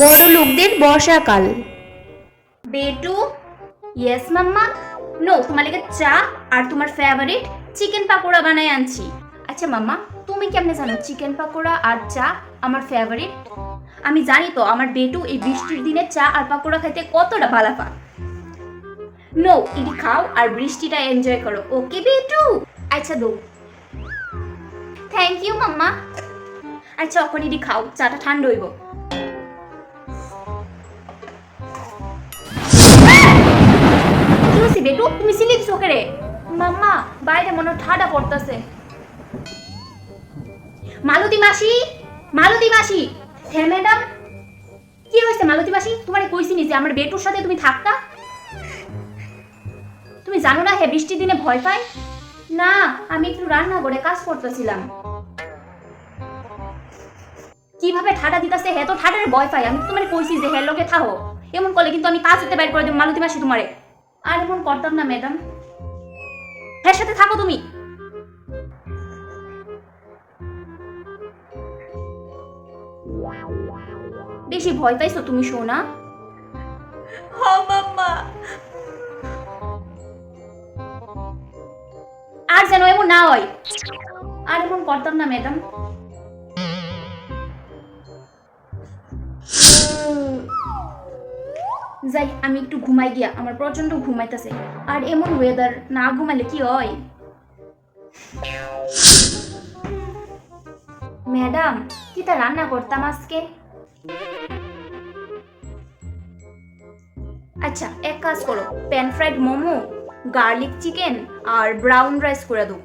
বড় লোকদের বর্ষাকাল। বেটু ইয়েস মাম্মা। নো তোমার লেগে চা আর তোমার ফেভারিট চিকেন পাকোড়া বানাই আনছি। আচ্ছা মাম্মা, তুমি কেমনে জানো চিকেন পাকোড়া আর চা আমার ফেভারিট আমি জানি তো, আমার বেটু এই বৃষ্টির দিনে চা আর পাকোড়া খাইতে কতটা ভালাপা নো এটি খাও আর বৃষ্টিটা এনজয় করো। ওকে বেটু? আচ্ছা দো। Thank you mamma. আচ্ছা এখন এটি খাও, চাটা ঠান্ডা হইব। কি হয়েছে বেটু তুমি সিলি দিছো রে মাম্মা, বাইরে মনে ঠাডা পড়তেছে। মালতী মাসি মালতী মাসি। হ্যাঁ ম্যাডাম, কি হয়েছে মালতী মাসি? তোমারে কইছি যে আমার বেটুর সাথে তুমি থাকতা? তুমি জানো না বৃষ্টির দিনে ভয় পাই না, আমি একটু রান্না করে কাজ করতেছিলাম। কীভাবে ঠাডা দিতেছে হ্যাঁ তো ঠাডার ভয় পাই আমি তোমার কইছি যে হ্যাঁ লোকে থাকো এমন করলে কিন্তু আমি কাজ হতে বাইর করে দেবো মালতী মাসি তোমারে। আর এমন করতাম না ম্যাডাম। হ্যাঁ সাথে থাকো তুমি। বেশি ভয় পাইছো তুমি সোনা? হ মাম্মা। আর যেন এমন না হয়। আর এমন করতাম না ম্যাডাম। যাই, আমি একটু ঘুমাই গিয়া, আমার প্রচণ্ড ঘুমাইতেছে আর এমন ওয়েদার না ঘুমাইলে কি হয়? ম্যাডাম কি তা রান্না করতাম আজকে? আচ্ছা এক কাজ করো pan fried momo garlic chicken আর ব্রাউন রাইস করে দাও।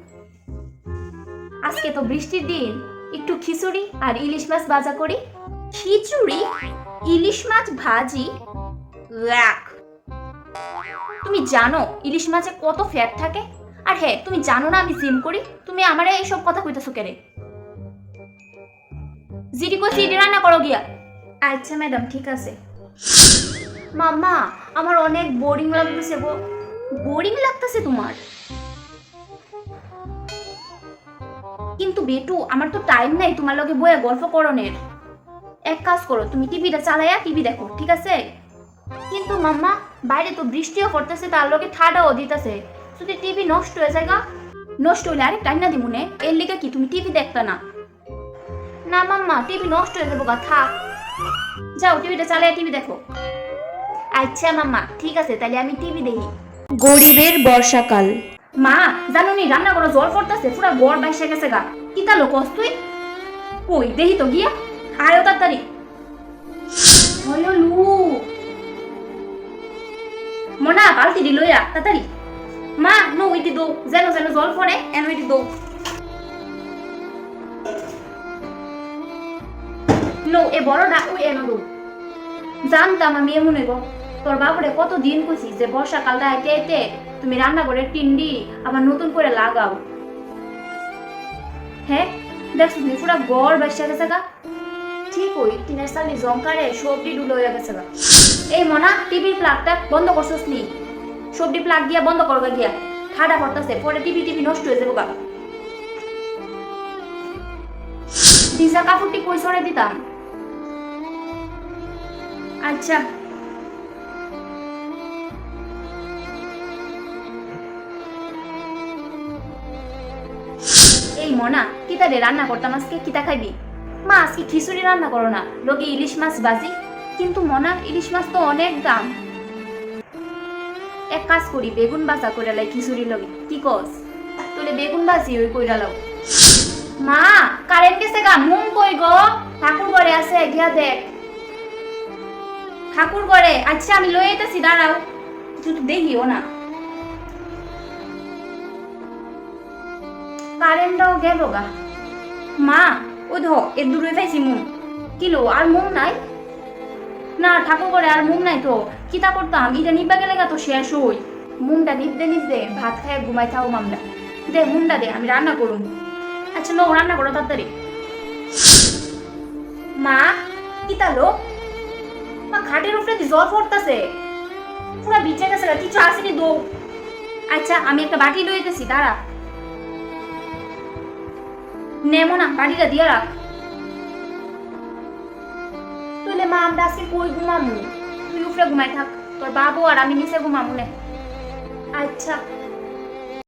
আজকে তো বৃষ্টির দিন, একটু খিচুড়ি আর ইলিশ মাছ ভাজা করি। খিচুড়ি? ইলিশ মাছ ভাজি? ওয়াক তুমি জানো ইলিশ মাছে কত ফ্যাট থাকে? আর হ্যাঁ তুমি জানো না আমি জিম করি? তুমি আমারে এইসব কথা কইতেছো কেরে? জিডি কো সিডি রান্না করো গিয়া। আচ্ছা ম্যাডাম ঠিক আছে। মাম্মা আমার অনেক বোরিং লাগতেছে গো। বোরিং লাগতেছে তোমার? কিন্তু বেটু আমার তো টাইম নাই তোমার লগে বয়ে গল্প করনের এক কাজ করো তুমি টিভিটা চালাইয়া টিভি দেখো ঠিক আছে? কিন্তু মাম্মা বাইরে তো বৃষ্টিও পড়তেছে তার লগে ঠাডাও দিতেছে। যদি টিভি নষ্ট হয়ে যায় গা? নষ্ট হইলে আরেক টাইম না দিমুনে এর লিগে কি তুমি টিভি দেখতে না? না মাম্মা টিভি নষ্ট হয়ে যাব গা থাক। যাও টিভিটা চালাইয়া টিভি দেখো। আচ্ছা মাম্মা ঠিক আছে তাহলে আমি টিভি দেখি। গরিবের বর্ষাকাল। মা জানো নি রান্না করো জল পড়তেছে পুরা গড় বাইসে গেছে গা। কি তালো কস তুই? কই দেখি তো গিয়া। আয়ো তাড়াতাড়ি। হলো লু। মনা, বালতি দিল ইয়া তাড়াতাড়ি। মা, নো ওইটি দো, যেন যেন জল পড়ে, এন ওইটি দো। নো, এ বড়টা ওই এনো দো জানতাম আমি এমন গো তোর বাপরে কত দিন কইছি যে বর্ষাকালটা এতে এতে তুমি রান্না করে টিন্ডি আবার নতুন করে লাগাও। হ্যাঁ দেখছ তুমি পুরা গড় বাসা গেছে গা? ঠিক ওই টিনের সালি জঙ্কারে সবজি ডুলো হয়ে গেছে গা। এই মনা টিভির প্লাগটা বন্ধ করছোস নি? সবজি প্লাগ দিয়া বন্ধ করবা গিয়া। ঠাডা পড়তেছে, পরে টিভি টিভি নষ্ট হয়ে যাব গা। ভিজা কাপড়টি কই সরে দিতাম আচ্ছা। এই মনা, কিতা রে রান্না করতাম আজকে? কিতা খাইবি? মা, আজকে খিচুড়ি রান্না করো না। লোকে ইলিশ মাছ বাজি কিন্তু মনা ইলিশ মাছ তো অনেক দাম। এক কাজ করি, বেগুন বাজা করে লাই খিচুড়ি লগে। কি কস? তোলে বেগুন বাজি ওই কইরা লাও। মা কারেন্ট গেছে গা মুম কই গো? ঠাকুর ঘরে আছে, গিয়া দেখ। ঠাকুর ঘরে আচ্ছা আমি লই আইতাছি, দাঁড়াও। কিছু তো দেখিও না। কারেন্টটাও গেল গা। মা ও ধ, এর দূরে পাইছি মুম কিলো, আর মুম নাই? না ঠাকুর করে আর মুম নাই তো। কিতা করতাম এটা নিবা গেলে তো শেষ হই। মুমটা নিবদে নিবদে ভাত খায় ঘুমাই থাও মামলা। দে মুমটা দে, আমি রান্না করুম। আচ্ছা নো রান্না করো তাড়াতাড়ি। মা কিতা লো? মা, খাটের উপরে জল পড়তাছে? পুরা বিচে গেছে কিছু আসেনি দো। আচ্ছা আমি একটা বাটি লইতেছি, দাঁড়া। নেমো না, বাটিটা দিয়ে রাখ। তাহলে মা, আমরা আজকে কই ঘুমামু? তুই উপরে ঘুমাই থাক, তোর বাবু আর আমি নিচে ঘুমামু নে। আচ্ছা।